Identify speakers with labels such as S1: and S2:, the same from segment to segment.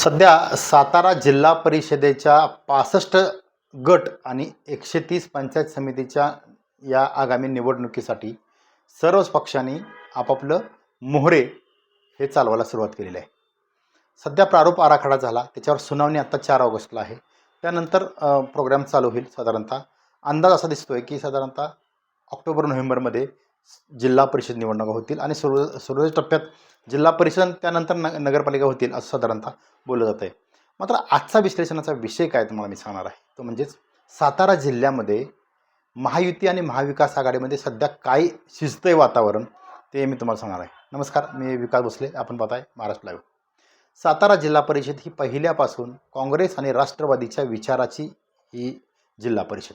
S1: सध्या सातारा जिल्हा परिषदेच्या पासष्ट गट आणि एकशे तीस पंचायत समितीच्या या आगामी निवडणुकीसाठी सर्वच पक्षांनी आपापलं मोहरे हे चालवायला सुरुवात केलेली आहे. सध्या प्रारूप आराखडा झाला त्याच्यावर सुनावणी आत्ता चार ऑगस्टला आहे. त्यानंतर प्रोग्राम चालू होईल साधारणतः. अंदाज असा दिसतो आहे की साधारणतः ऑक्टोबर नोव्हेंबरमध्ये जिल्हा परिषद निवडणुका होतील आणि सुरू सुरुवातीच्या टप्प्यात जिल्हा परिषद त्यानंतर न नगरपालिका होतील असं साधारणतः बोललं जातं आहे मात्र आजचा विश्लेषणाचा विषय काय तुम्हाला मी सांगणार आहे? तो म्हणजेच सातारा जिल्ह्यामध्ये महायुती आणि महाविकास आघाडीमध्ये सध्या काय शिजतंय वातावरण ते मी तुम्हाला सांगणार आहे. नमस्कार मी विकास भोसले आपण पाहताय महाराष्ट्र लाईव्ह. सातारा जिल्हा परिषद ही पहिल्यापासून काँग्रेस आणि राष्ट्रवादीच्या विचाराची ही जिल्हा परिषद.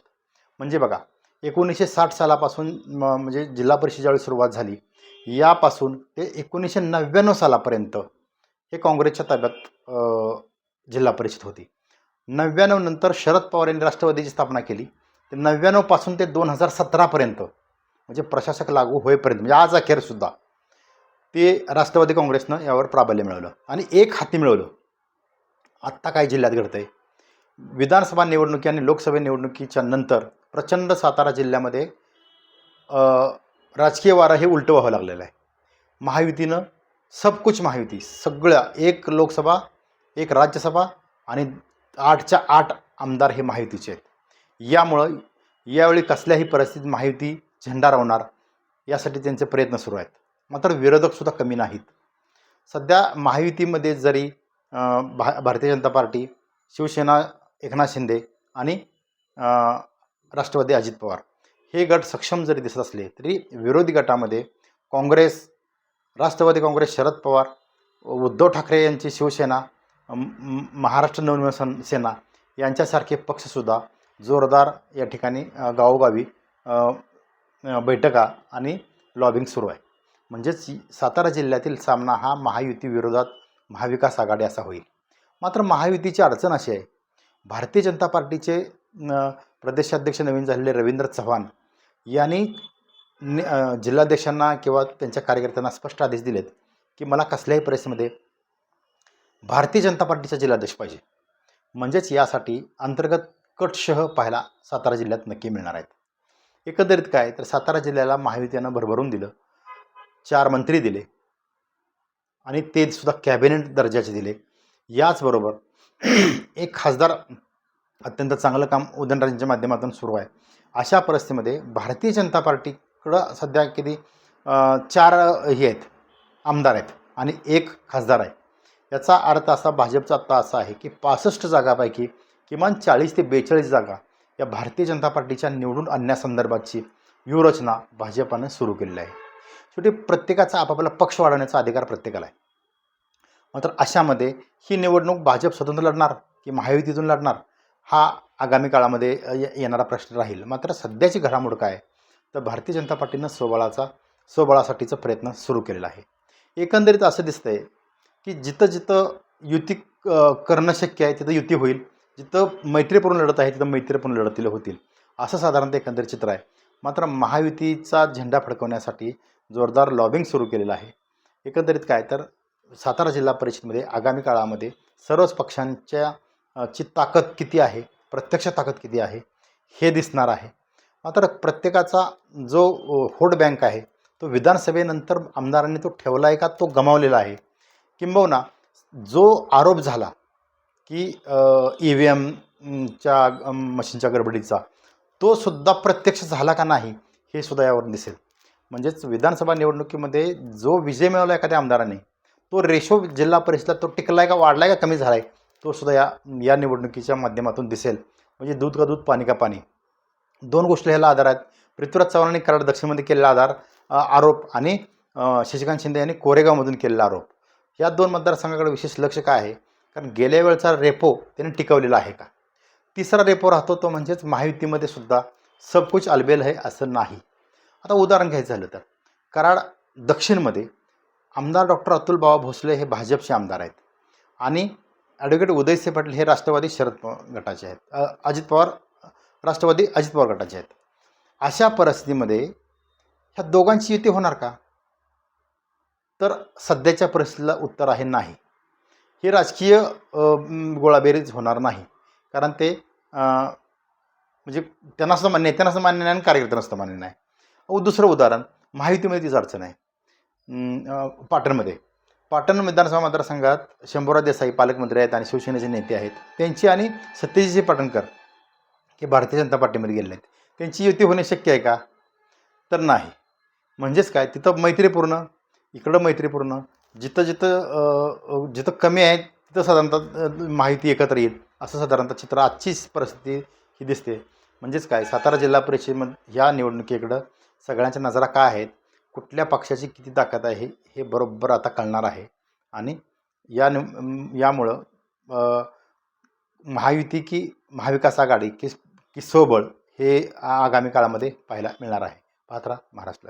S1: म्हणजे बघा एकोणीसशे साठ सालापासून म- म्हणजे जिल्हा परिषद सुरुवात झाली यापासून ते एकोणीसशे नव्याण्णव सालापर्यंत हे काँग्रेसच्या ताब्यात जिल्हा परिषद होती. नव्याण्णव नंतर शरद पवार यांनी राष्ट्रवादीची स्थापना केली. ते नव्याण्णवपासून ते दोन हजार सतरापर्यंत म्हणजे प्रशासक लागू होईपर्यंत म्हणजे आज अखेरसुद्धा ते राष्ट्रवादी काँग्रेसनं यावर प्राबल्य मिळवलं आणि एक हाती मिळवलं. आत्ता काय जिल्ह्यात घडतं आहे विधानसभा निवडणुकी आणि लोकसभा निवडणुकीच्या नंतर प्रचंड सातारा जिल्ह्यामध्ये राजकीय वारा हे उलटं व्हावं लागलेलं आहे. महायुतीनं सबकुच महायुती सगळ्या एक लोकसभा एक राज्यसभा आणि आठच्या आठ आमदार हे महायुतीचे आहेत. यामुळं यावेळी कसल्याही परिस्थितीत महायुती झेंडा रावणार यासाठी त्यांचे प्रयत्न सुरू आहेत. मात्र विरोधकसुद्धा कमी नाहीत. सध्या महायुतीमध्ये जरी भा भारतीय जनता पार्टी शिवसेना एकनाथ शिंदे आणि राष्ट्रवादी अजित पवार. हे गट सक्षम जरी दिसत असले तरी विरोधी गटामध्ये काँग्रेस राष्ट्रवादी काँग्रेस शरद पवार उद्धव ठाकरे यांची शिवसेना महाराष्ट्र नवनिर्माण सेना यांच्यासारखे पक्षसुद्धा जोरदार या ठिकाणी गावोगावी बैठका आणि लॉबिंग सुरू आहे. म्हणजेच सातारा जिल्ह्यातील सामना हा महायुती विरोधात महाविकास आघाडी असा होईल. मात्र महायुतीची अडचण अशी आहे. भारतीय जनता पार्टीचे प्रदेशाध्यक्ष नवीन झालेले रवींद्र चव्हाण यांनी जिल्हाध्यक्षांना किंवा त्यांच्या कार्यकर्त्यांना स्पष्ट आदेश दिलेत की मला कसल्याही परिस्थितीमध्ये भारतीय जनता पार्टीचा जिल्हाध्यक्ष पाहिजे. म्हणजेच यासाठी अंतर्गत कटशह पाहायला सातारा जिल्ह्यात नक्की मिळणार आहेत. एकंदरीत काय तर सातारा जिल्ह्याला महायुतीनं भरभरून दिलं चार मंत्री दिले आणि ते सुद्धा कॅबिनेट दर्जाचे दिले. याचबरोबर एक खासदार अत्यंत चांगलं काम उदयनराजेंच्या माध्यमातून सुरू आहे. अशा परिस्थितीमध्ये भारतीय जनता पार्टीकडं सध्या किती चार हे आहेत आमदार आहेत आणि एक खासदार आहे. याचा अर्थ असा भाजपचा आत्ता असा आहे की पासष्ट जागापैकी किमान चाळीस ते बेचाळीस जागा या भारतीय जनता पार्टीच्या निवडून आणण्यासंदर्भातची व्यूहरचना भाजपानं सुरू केलेली आहे. शेवटी प्रत्येकाचा आपापला पक्ष वाढवण्याचा अधिकार प्रत्येकाला आहे. मात्र अशामध्ये ही निवडणूक भाजप स्वतंत्र लढणार की महायुतीतून लढणार? हा आगामी काळामध्ये ये- येणारा प्रश्न राहील. मात्र सध्याची घडामोड काय? तर भारतीय जनता पार्टीनं स्वबळाचा स्वबळासाठीचा प्रयत्न सुरू केलेला आहे. एकंदरीत असं दिसतंय की जिथं जिथं युती करणं शक्य आहे तिथं युती होईल. जिथं मैत्रीपूर्ण लढत आहे तिथं मैत्रीपूर्ण लढतील होतील. असं साधारणतः एकंदरीत चित्र आहे. मात्र महायुतीचा झेंडा फडकवण्यासाठी जोरदार लॉबिंग सुरू केलेलं आहे. एकंदरीत काय? तर सातारा जिल्हा परिषदेमध्ये आगामी काळामध्ये सर्वच पक्षांच्या ची ताकद किती आहे? प्रत्यक्ष ताकद किती आहे? हे दिसणार आहे. मात्र प्रत्येकाचा जो होट बँक आहे तो विधानसभेनंतर आमदारांनी तो ठेवला आहे का? तो गमावलेला आहे. किंबहुना जो आरोप झाला की ई व्ही एमच्या मशीनच्या गडबडीचा तो सुद्धा प्रत्यक्ष झाला का नाही हे सुद्धा यावर दिसेल. म्हणजेच विधानसभा निवडणुकीमध्ये जो विजय मिळवला एखाद्या आमदाराने तो रेशो जिल्हा परिषदेला तो टिकला आहे का वाढलाय का कमी झाला आहे तो सुद्धा या या निवडणुकीच्या माध्यमातून दिसेल. म्हणजे दूध का दूध पाणी का पाणी. दोन गोष्टी ह्याला आधार आहेत. पृथ्वीराज चव्हाणांनी कराड दक्षिणमध्ये केलेला आधार आरोप आणि शशिकांत शिंदे यांनी कोरेगावमधून केलेला आरोप. या दोन मतदारसंघाकडे विशेष लक्ष काय आहे? कारण गेल्या वेळचा रेपो त्यांनी टिकवलेला आहे का? तिसरा रेपो राहतो तो म्हणजेच महायुतीमध्ये सुद्धा सबकुच अलबेल आहे असं नाही. आता उदाहरण घ्यायचं झालं तर कराड दक्षिणमध्ये आमदार डॉक्टर अतुल बाबा भोसले हे भाजपचे आमदार आहेत. आणि ॲडव्होकेट उदयसिंह पाटील हे राष्ट्रवादी शरद पवार गटाचे आहेत. अजित पवार राष्ट्रवादी अजित पवार गटाचे आहेत. अशा परिस्थितीमध्ये ह्या दोघांची युती होणार का? तर सध्याच्या परिस्थितीला उत्तर आहे नाही. ही राजकीय गोळाबेरीज होणार नाही. कारण ते म्हणजे त्यांना असं मान्य त्यांना असं मान्य नाही आणि कार्यकर्त्यांना असं मान्य नाही. अहो, दुसरं उदाहरण. महायुतीमध्ये तीच अडचण आहे. पाटणमध्ये. पाटण विधानसभा मतदारसंघात शंभूराज देसाई पालकमंत्री आहेत आणि शिवसेनेचे नेते आहेत. त्यांची आणि सत्यजितजी पाटणकर हे भारतीय जनता पार्टीमध्ये गेले आहेत. त्यांची युती होणे शक्य आहे का? तर नाही. म्हणजेच काय? तिथं मैत्रीपूर्ण इकडं मैत्रीपूर्ण जिथं जिथं जिथं कमी आहे तिथं साधारणतः माहिती एकत्र येईल. असं साधारणतः चित्र आजचीच परिस्थिती ही दिसते. म्हणजेच काय? सातारा जिल्हा परिषदेमध्ये ह्या निवडणुकीकडं सगळ्यांच्या नजरा काय आहेत? कुठल्या पक्षाची किती ताकद आहे हे बरोबर आता कळणार आहे. आणि या नि यामुळं महायुती की महाविकास आघाडी की की सोबळ हे आगामी काळामध्ये पाहायला मिळणार आहे. पात्रा महाराष्ट्र